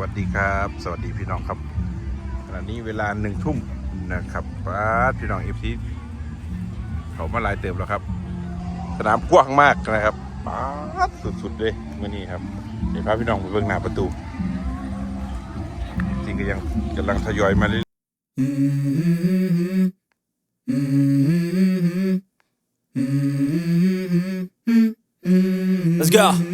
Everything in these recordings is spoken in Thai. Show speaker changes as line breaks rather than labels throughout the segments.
วัสดีครับ สวัสดีพี่น้องครับขณะนี้เวลาหนึ่งทุ่มนะครับป้าพี่น้องเอฟซีเขามาลายเติมแล้วครับ สนามกว้างมากนะครับป้าสุดๆเลยเมื่อนี้ครับเดี๋ยวพาพี่น้องไปเบิ่งหน้าประตูจริงก็ยังกำลังทยอยมาเรื่อย
Let's go.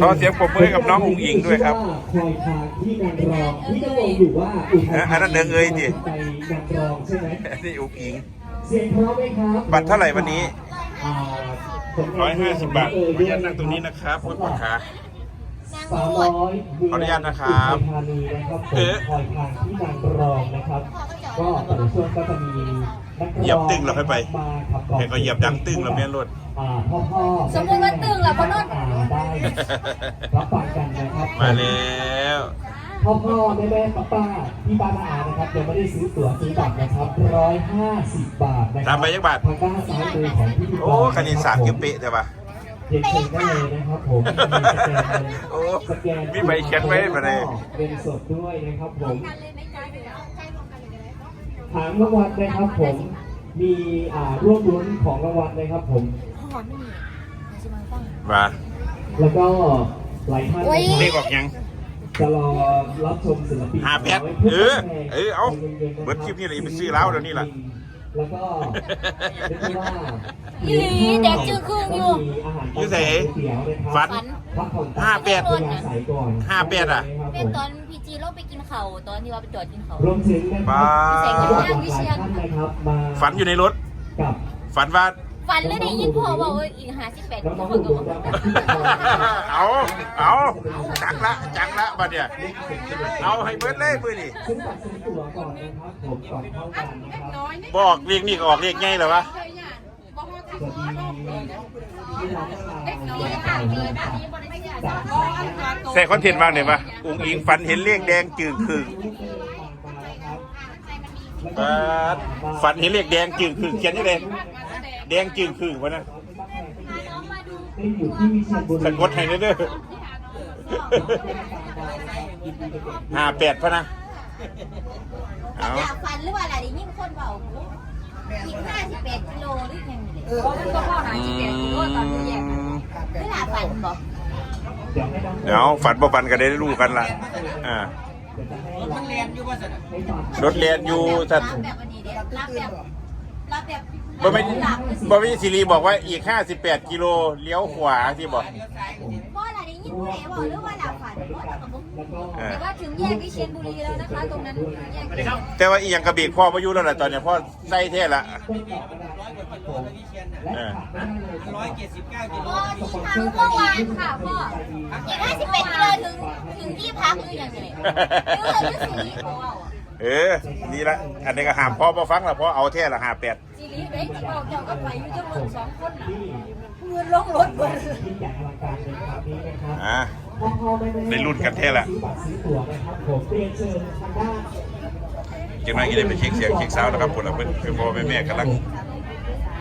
ขอเสียงปรบมือให้กับน้องอุ๋งอิงด้วยครับ
คอยทางที่นางรองที่ก็งงอยู่ว่าอุทัย
อันนั้นเดินเอ่ยดิ
ไปนางรองใช่ไหม
นี่อุ๋งอิง
เสียงเพราะไหมครับ
บัตรเท่าไหร่วันนี้
อ่าผม
ร้อยห้าสิบบาทขออนุญาตนั่งตรงนี้นะครับพุทธปากขา
สามร้อย
ขออนุญาตนะครับ
อุทัยธานีนะครับผม
เออ
คอยทางที่นางรองนะครับ ก็แต่ละช่วงก็จะมีนักร้อง
เหยียบตึ้งแล้วค่อยไป
มาขับกล่อม
ให้เขาเหยียบดังตึ้งแล้วแม่นรถ
อ่า พ่อพ่อ
สมมุติว่าตึ้งแล้วพ่อนนท์
อ่าได้รับฟังกันนะครับ
มาแล้ว
พ่อพ่อแม่แม่ป้าป้าพี่ป้าน้าอานะครับยังไม่ได้ซื้อตั๋วซื้อบัตรนะครับร้อยห้าสิบบาทนะครั
ตามไปยักบาท
ทางด้านซ้ายมือของพี่พี่
โอ้คณิตศาสตร์คือเป๊ะใช่ปะ
เรียนเชิญได้เลยนะครับผมมีสแกนเลย
โอ้
สแกน
มีใบเขียนไว้มาเลย
เป็นสดด้วยนะครับผม
กันเลยไหมจ๊ะเดี๋ยวใช้รวมกันเลยก็ได้
ถามรางวัลนะครับผมมีอ่าร่วมรุ้นของรางวัลนะครับผม
หอมไม่มีอาชิมังต้อง
มา
แล้วก็หลายท่าน
โอ้ย
นะ
เล
ครับ
ขออกยัง
จะรอรับชมศิลปิน
หาแพทย์เออเออเอาเบิดคลิปนี้เลยไปซื้อแล้วเดี๋ยวนี้ล่ะ
แล้วก็เรียกได้ว่า
อีหลีแดงจืดครึ่งอยู่
อยู่ไหนฝัน
พักผ่อน
ห้าแปด
พักผ่อนใส่ก่อน
ห้าแปดอะ
เป็นตอนพีจีเราไปกินเขาวตอนที่ว่าไปจอดกินเขาว
รวมถึงนะค
บ้า
รั
บ
หลายท่านนะครับมา
ฝันอยู่ในรถ
กับ
ฝันว่า
ฝันเลยได้ยินพ่อบอกว่าอีกห้าสิบแปด
น้
ค
อง
น
ๆ
ก็
อุ
บอก
ดมที่เป็น
เอาเอาจังละจังละบัดเนี่ยเอาให้เบิดเลยมือนี่
ซื้อบัตรซื้อตั๋วก่อนนะครับผมก่อนเข้างานนะครับ
บอกเรียกนี่ก็ออกเรียกไงเหรอวะ
สวัสดีที่ร้านอาหาร
ใส่คอนเทนต์บ้างเนี่ยปะอุ้งอิงฝันเห็นเลขแดงจึงครึ่งปาดฝันเห็นเลขแดงจึงครึ่งเขียนยังไง แดงจึงครึ่งวะนะ
ได้อยู่ที่วิเชียรบุรี
สะกดให้เด้อห้าแปดพะนะเอา
อยากฝันหรือว่าอะไรได้ยินคนบอกอีกห้าสิบแปดกิโลหรือยังไงเพราะมันก็พ่อหาสิบแปดกิโลตอนนี้แยกไม่หลาฝันบอก
เดี๋ยวให้น้อง
เดี๋ยวฝันบ่ฝันก็ได้รู้กันละอ่า
เดี๋ยวจะให้รับให้ฝาก
รถเรียนอยู่สัตว์
รับแบบอันนี้เด็รับแบบรั บแบบ
บ่ไม่
หลับ
บ่ไม่สิริบอกว่าอีก 58 กิโลเลี้ยวขวาที่บอก
พ่ออะไรได้ยินผู้ใดบอกหรือว่าหลับฝันเพราะเรากับบุ้ง
แล้วก็
เออ
แต่ว่าถึงแยกวิเชียรบุรีแล้วนะคะ ตรงนั้นแยกวิเชียร
แต่ว่าอีหยังกระเบรกพ่อมาอยู่แล้วล่ะตอนเนี้ยพ่อใส่เท่ละ
ต้นดอกกระดาษนะครับผมและขาดไม่ได้เลยร้อยเจ็ดสิบเก้ากิโล
พ่อที่ทำเมื่อวานค่ะพ่ออีกห้าสิบแปดกิโลถึงถึงที่พักหรือยังไงหรือว่าจะสีเขาเอาอะ
เออ นี่ละ อันนี้ก็ห้ามพ่อบ่ฟังละพ่อเอาเท่ละ58
สีรีเด็กที่บอกเจ้าก็ไปอยู่ทั้งหมดสองคนน่ะเงินลงรถหมด
ที่ใหญ่อลังการเลยครับนี้นะครับ
อ่า
พ่อพ่อแม่แม่
ได้รุ่นกันแท้ละ
ซื้อบัตรซื้อตั๋วนะครับผมเรียนเชิญทางด้าน
จังหวะนี้ได้ไปเช็คเสียงเช็คซาวด์นะครับคนละเพื่อนเพื่อนพ่อแม่แม่กำลัง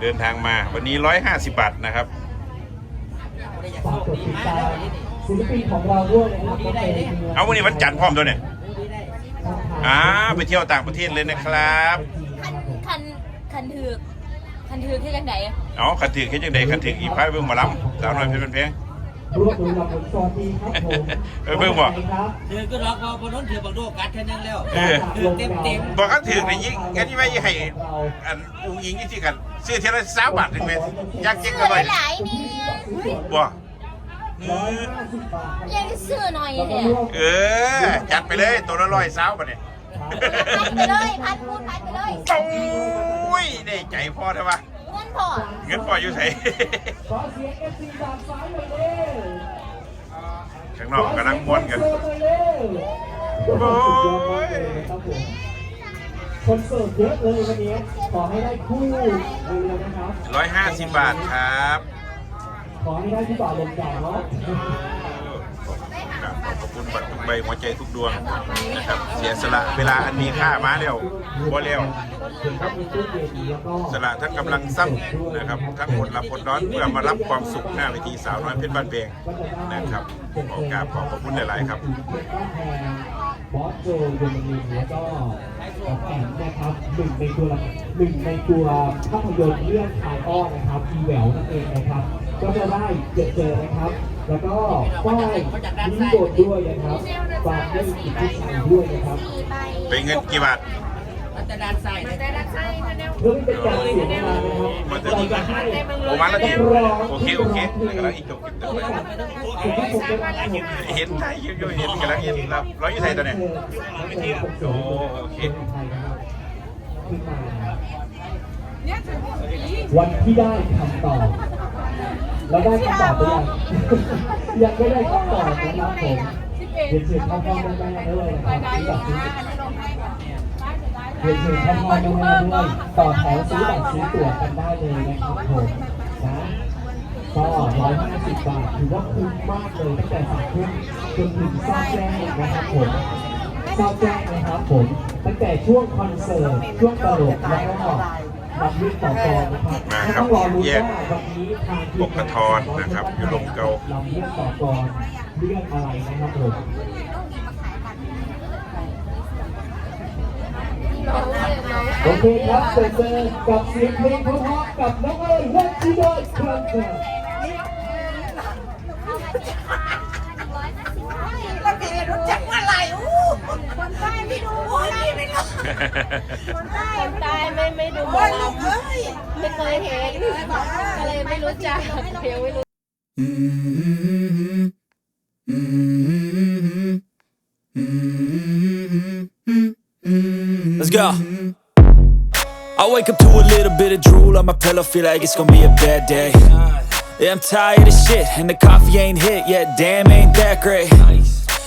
เดินทางมา วันนี้150บาทนะครับ
ฝากกดติดตามศิลปินของเราด้วยนะครับก็เป็น
เอาวันนี้วันจันทร์พร้อมด้วยเนี่ย อ่าไปเที่ยวต่างประเทศเลยนะครับ
คันคันคันถือกคันถือกที่ยังไง
เอาขันถึงแค่จังใดขันถึงอีพายเบิ่งหมาล้ำสาวน้อยเพชรเป็นเพลง
รวบรวมผลสวัสดีครับผม
เออเบิ่งบ่
ครับ
ถือก็ล็อกพอบนนั้นถือบักโดกัดแค่นั้นแล้ว
เออ
ถือเต็มเต็ม
บอกกันถึงในยิ่งกันที่ไม่ให้อันอุ้งยิงที่กันซื้อเท่าละสามบาทหนึ่งเมตรอยากเจ๊งกันเลย
หลายนี่
บ่
ร้อยห้าสิบบาท
ยังซื้อหน่อยเนี่ย
เออจัดไปเลยตัวละร้อยสาวบาทเนี่ย
เพันไปเลยพันคูณพันไปเลย
โอ้ยได้ใจพอใช่ปะ
เงินพอ
เงินพออยู่ไหน
ขอเสียงเอฟซีดาบซ้ายหน่อยเร็ว
ข้างนอกกำลังม้วนกัน
โอ้ยครับผมคนเสิร์ฟเยอะเลยวันนี้ขอให้ได้คู่เร็วๆนะครับ
ร้อยห้าสิบบาทครับ
ขอให้ได้ที่บ่าวลงจ่ายเนาะ
ครับขอบคุณบัตรทุกใบหัวใจทุกดวงนะครับ เสียสละเวลาอันมีค่ามาแล้วบ่แล้ว
ถึงก็มีตู้เย็ว
สละทั้งกำลังสั้นนะครับทั้งอดหลับอดนอนเพื่อมารับความสุขหน้าเวทีสาวน้อยเพชรบ้านเบงนะครับขอกราบขอบคุณหลาย ๆ ครับ
บอสโจโดมินินแล้วก็แอมนะครับหนึ่งในตัวหนึ่งในตัวภาพยนตร์เรื่องทายอ้อนะครับอีแหววนั่นเองนะครับ ก็จะได้เจอเจอนะครับ แล้วก็ป้ายนิ้วโดดด้วยนะครับฝากด้วยกิจที่ชัยด้วยนะครับ
สี่ใบ
เป็นเงินกี่บาท
มันจะด้านซ้ายนะ
เพื่อไม่เป็นการเสียเวลานะครับ
มันจะ
เรา
ดีก
จะ
ว่า
ให้
โอ้มาแล้ว
นั
ที
กร้อง
โอเคโอเคกำลังอีกจบคลิปต่อไป
สิ่งที่ผมจะทำ
เห็นไทยอยู่อยู่เห็นกำลังเห็นรับร้อยยี่ไทยตัวเนี่ยโอ้โอเค
วันที่ได้คำตอบ เราได้คำตอบไปยังยังไม่ได้คำตอบนะครับผมเรียนเชิญพ่อพ่อแม่แม่ด้วยนะครับที่ตัดสินเรียนเชิญพ่อพ่อแม่แม่ด้วยต่อแถวซื้อบัตรซื้อตั๋วกันได้เลยนะครับผมนะก็ร้อยห้าสิบบาทถือว่าคุ้มมากเลยตั้งแต่สามทุ่มจนถึงซาแจ้งนะครับผมเศร้าแจ้งนะครับผมตั้งแต่ช่วงคอนเสิร์ตช่วงตลกแล้วก็ รับเรื่องต่อกรนะครับ
มา
ไม่
ครับ
ต้องรอลุ้น
แยก
ว่าวันนี้ทางทีม
ปกทรนะครับอยู่ลมเก่า
รับเรื่องต่อกรเรื่องอะไรนะครับผมโอเคครับเจอเจอกับเสียงเพลงเพราะๆกับน้องเอ๋ยวัชิโดยครับ
คนใต้
คนใต้ไม่ไม่ดูหม
โอ้
อย
ลูกเอ้ย
ไม่เคยเห็นก็เลยไม่รู้จักเพียงไม่รู้
Let's go. I wake up to a little bit of drool on my pillow, feel like it's gonna be a bad day. Yeah, I'm tired of shit, and the coffee ain't hit yet, damn, ain't that great.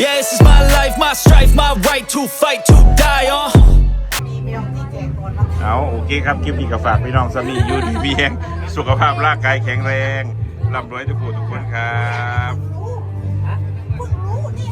Yeah, this is my life, my strife, my right to fight, to die on.
เอาโอเคครับคลิปนี้ก็ฝากพี่น้องสามีอยู่ดีมีแรงสุขภาพร่างกายแข็งแรงร่ำรวยทุกผู้ทุกคนครับ